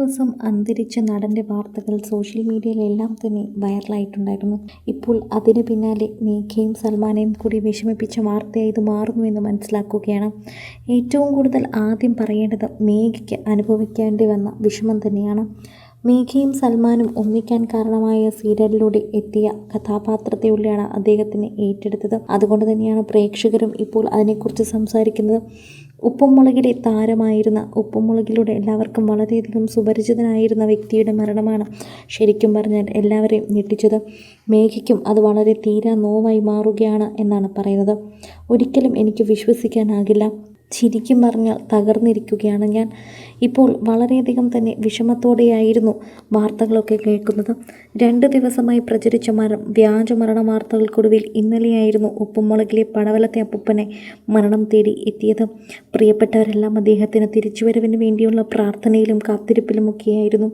ദിവസം അന്തരിച്ച നടന്റെ വാർത്തകൾ സോഷ്യൽ മീഡിയയിലെല്ലാം തന്നെ വൈറലായിട്ടുണ്ടായിരുന്നു. ഇപ്പോൾ അതിന് പിന്നാലെ മേഘയും സൽമാനെയും കൂടി വിഷമിപ്പിച്ച വാർത്തയായി ഇത് മാറുന്നുവെന്ന് മനസ്സിലാക്കുകയാണ്. ഏറ്റവും കൂടുതൽ ആദ്യം പറയേണ്ടത് മേഘയ്ക്ക് അനുഭവിക്കേണ്ടി വന്ന വിഷമം തന്നെയാണ്. മേഘയും സൽമാനും ഒന്നിക്കാൻ കാരണമായ സീരിയലിലൂടെ എത്തിയ കഥാപാത്രത്തെയുള്ളിയാണ് അദ്ദേഹത്തിന് ഏറ്റെടുത്തത്. അതുകൊണ്ട് തന്നെയാണ് പ്രേക്ഷകരും ഇപ്പോൾ അതിനെക്കുറിച്ച് സംസാരിക്കുന്നത്. ഉപ്പുമുളകിലെ താരമായിരുന്ന ഉപ്പുമുളകിലൂടെ എല്ലാവർക്കും വളരെയധികം സുപരിചിതനായിരുന്ന വ്യക്തിയുടെ മരണമാണ് ശരിക്കും പറഞ്ഞാൽ എല്ലാവരെയും ഞെട്ടിച്ചത്. മേഘയ്ക്കും അത് വളരെ തീരാ നോവായി മാറുകയാണ് എന്നാണ് പറയുന്നത്. ഒരിക്കലും എനിക്ക് വിശ്വസിക്കാനാകില്ല. ശരിക്കും പറഞ്ഞാൽ തകർന്നിരിക്കുകയാണ് ഞാൻ. ഇപ്പോൾ വളരെയധികം തന്നെ വിഷമത്തോടെയായിരുന്നു വാർത്തകളൊക്കെ കേൾക്കുന്നത്. രണ്ട് ദിവസമായി പ്രചരിച്ച മര വ്യാജ മരണ വാർത്തകൾക്കൊടുവിൽ ഇന്നലെയായിരുന്നു ഉപ്പുമുളകിലെ പടവലത്തെ അപ്പൂപ്പനെ മരണം തേടി എത്തിയത്. പ്രിയപ്പെട്ടവരെല്ലാം അദ്ദേഹത്തിന് തിരിച്ചുവരവിന് വേണ്ടിയുള്ള പ്രാർത്ഥനയിലും കാത്തിരിപ്പിലുമൊക്കെയായിരുന്നു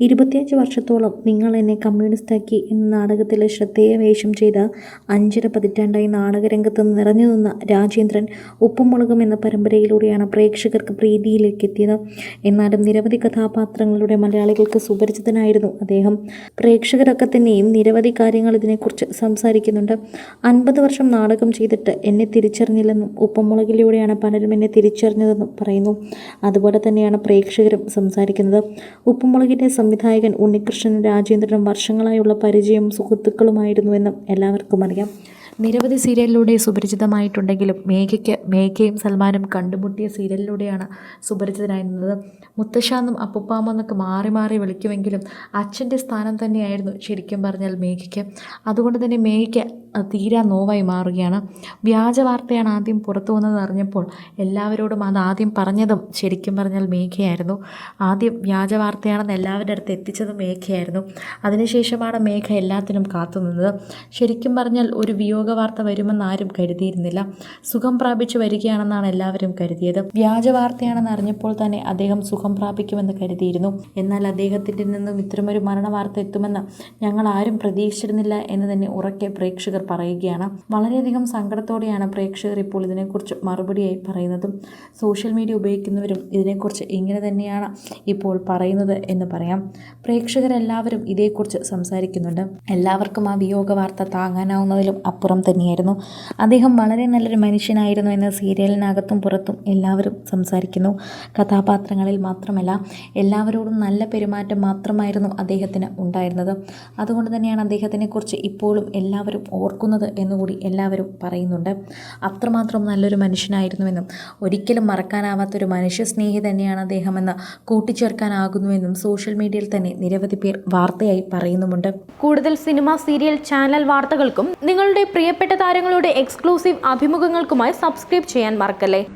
ഇരുപത്തിയഞ്ച് വർഷത്തോളം നിങ്ങൾ എന്നെ കമ്മ്യൂണിസ്റ്റാക്കി എന്ന നാടകത്തിൽ ശ്രദ്ധേയ വേഷം ചെയ്ത അഞ്ചര പതിറ്റാണ്ടായി നാടകരംഗത്ത് നിറഞ്ഞു നിന്ന രാജേന്ദ്രൻ ഉപ്പുമുളകും എന്ന പരമ്പരയിലൂടെയാണ് പ്രേക്ഷകർക്ക് പ്രീതിയിലേക്ക് എത്തിയത് എന്നാലും നിരവധി കഥാപാത്രങ്ങളുടെ മലയാളികൾക്ക് സുപരിചിതനായിരുന്നു അദ്ദേഹം. പ്രേക്ഷകരൊക്കെ തന്നെയും നിരവധി കാര്യങ്ങൾ ഇതിനെക്കുറിച്ച് സംസാരിക്കുന്നുണ്ട്. അൻപത് വർഷം നാടകം ചെയ്തിട്ട് എന്നെ തിരിച്ചറിഞ്ഞില്ലെന്നും ഉപ്പുമുളകിലൂടെയാണ് പലരും എന്നെ തിരിച്ചറിഞ്ഞതെന്നും പറയുന്നു. അതുപോലെ തന്നെയാണ് പ്രേക്ഷകരും സംസാരിക്കുന്നത്. ഉപ്പുമുളകിന്റെ സംവിധായകൻ ഉണ്ണികൃഷ്ണനും രാജേന്ദ്രനും വർഷങ്ങളായുള്ള പരിചയം സുഹൃത്തുക്കളുമായിരുന്നുവെന്നും എല്ലാവർക്കും അറിയാം. നിരവധി സീരിയലിലൂടെ സുപരിചിതമായിട്ടുണ്ടെങ്കിലും മേഘയ്ക്ക് മേഘയും സൽമാനും കണ്ടുമുട്ടിയ സീരിയലിലൂടെയാണ് സുപരിചിതനായിരുന്നത് മുത്തശ്ശാന്നും അപ്പുപ്പാമെന്നൊക്കെ മാറി മാറി വിളിക്കുമെങ്കിലും അച്ഛന്റെ സ്ഥാനം തന്നെയായിരുന്നു ശരിക്കും പറഞ്ഞാൽ മേഘയ്ക്ക്. അതുകൊണ്ട് തന്നെ മേഘയ്ക്ക് തീരാ നോവായി മാറുകയാണ്. വ്യാജ വാർത്തയാണ് ആദ്യം പുറത്തു വന്നത് അറിഞ്ഞപ്പോൾ എല്ലാവരോടും അത് ആദ്യം പറഞ്ഞതും ശരിക്കും പറഞ്ഞാൽ മേഘയായിരുന്നു. ആദ്യം വ്യാജ വാർത്തയാണെന്ന് എല്ലാവരുടെ അടുത്ത് എത്തിച്ചതും മേഘയായിരുന്നു. അതിനുശേഷമാണ് മേഘ എല്ലാത്തിനും കാത്തുനിന്നത് ശരിക്കും പറഞ്ഞാൽ ഒരു വിയോഗ വാർത്ത വരുമെന്ന് ആരും കരുതിയിരുന്നില്ല. സുഖം പ്രാപിച്ചു വരികയാണെന്നാണ് എല്ലാവരും കരുതിയത്. വ്യാജ വാർത്തയാണെന്ന് അറിഞ്ഞപ്പോൾ തന്നെ അദ്ദേഹം സുഖം പ്രാപിക്കുമെന്ന് കരുതിയിരുന്നു. എന്നാൽ അദ്ദേഹത്തിന്റെ നിന്നും ഇത്തരമൊരു മരണവാർത്ത എത്തുമെന്ന് ഞങ്ങൾ ആരും പ്രതീക്ഷിച്ചിരുന്നില്ല എന്ന് തന്നെ ഉറക്കെ പ്രേക്ഷകർ പറയുകയാണ്. വളരെയധികം സങ്കടത്തോടെയാണ് പ്രേക്ഷകർ ഇപ്പോൾ ഇതിനെക്കുറിച്ച് മറുപടിയായി പറയുന്നതും സോഷ്യൽ മീഡിയ ഉപയോഗിക്കുന്നവരും ഇതിനെക്കുറിച്ച് ഇങ്ങനെ തന്നെയാണ് ഇപ്പോൾ പറയുന്നത് എന്ന് പറയാം. പ്രേക്ഷകരെല്ലാവരും ഇതേക്കുറിച്ച് സംസാരിക്കുന്നുണ്ട്. എല്ലാവർക്കും ആ വിയോഗ വാർത്ത താങ്ങാനാവുന്നതിലും അപ്പുറം തന്നെയായിരുന്നു. അദ്ദേഹം വളരെ നല്ലൊരു മനുഷ്യനായിരുന്നു എന്ന് സീരിയലിനകത്തും പുറത്തും എല്ലാവരും സംസാരിക്കുന്നു. കഥാപാത്രങ്ങളിൽ മാത്രമല്ല എല്ലാവരോടും നല്ല പെരുമാറ്റം മാത്രമായിരുന്നു അദ്ദേഹത്തിന് ഉണ്ടായിരുന്നത്. അതുകൊണ്ട് തന്നെയാണ് അദ്ദേഹത്തിനെക്കുറിച്ച് ഇപ്പോഴും എല്ലാവരും ഓർക്കുന്നത് എന്നുകൂടി എല്ലാവരും പറയുന്നുണ്ട്. അത്രമാത്രം നല്ലൊരു മനുഷ്യനായിരുന്നുവെന്നും ഒരിക്കലും മറക്കാനാവാത്തൊരു മനുഷ്യസ്നേഹി തന്നെയാണ് അദ്ദേഹമെന്ന് കൂട്ടിച്ചേർക്കാനാകുന്നുവെന്നും സോഷ്യൽ മീഡിയയിൽ തന്നെ നിരവധി പേർ വാർത്തയായി പറയുന്നുമുണ്ട്. കൂടുതൽ സിനിമ സീരിയൽ ചാനൽ വാർത്തകൾക്കും നിങ്ങളുടെ പ്രിയപ്പെട്ട താരങ്ങളുടെ എക്സ്ക്ലൂസീവ് അഭിമുഖങ്ങൾക്കുമായി സബ്സ്ക്രൈബ് ചെയ്യാൻ മറക്കല്ലേ?